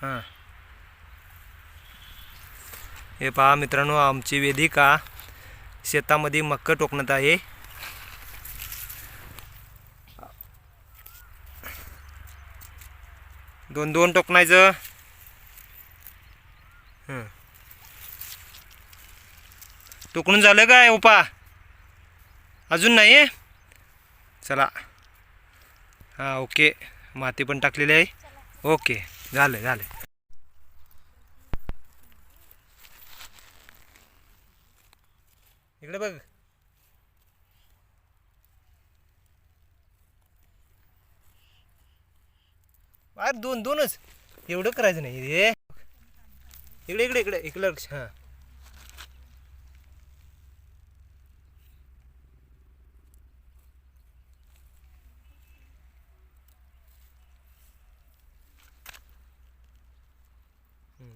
हां. हे पहा मित्रांनो आमची वेदिका शेतामध्ये मक्क टोकणत आहे. दोन दोन टोकणायचं. टोकणून झालं काय हो उपा अजून नाही चला. हां ओके. माती पण टाकलेली आहे. ओके. झाले झाले. इकडे बघ. अरे दोन दोनच. एवढं करायचं नाही रे. इकडे इकडे इकडे इकडे लक्ष. हां.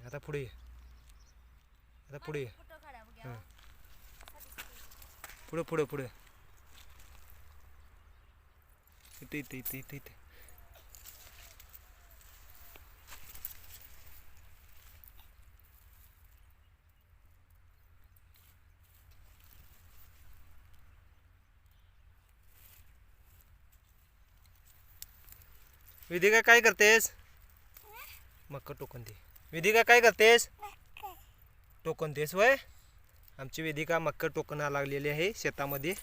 आता पुढे ये. आता पुढे ये. हं. पुढे पुढे पुढे इथे इथे इथे इथे इथे विधिका काय करतेस मक्क टोकन दे विधिका काय करतेस? टोकन देस वय? आमची वेदिका मक्क टोकना लागलेली आहे शेतामध्ये.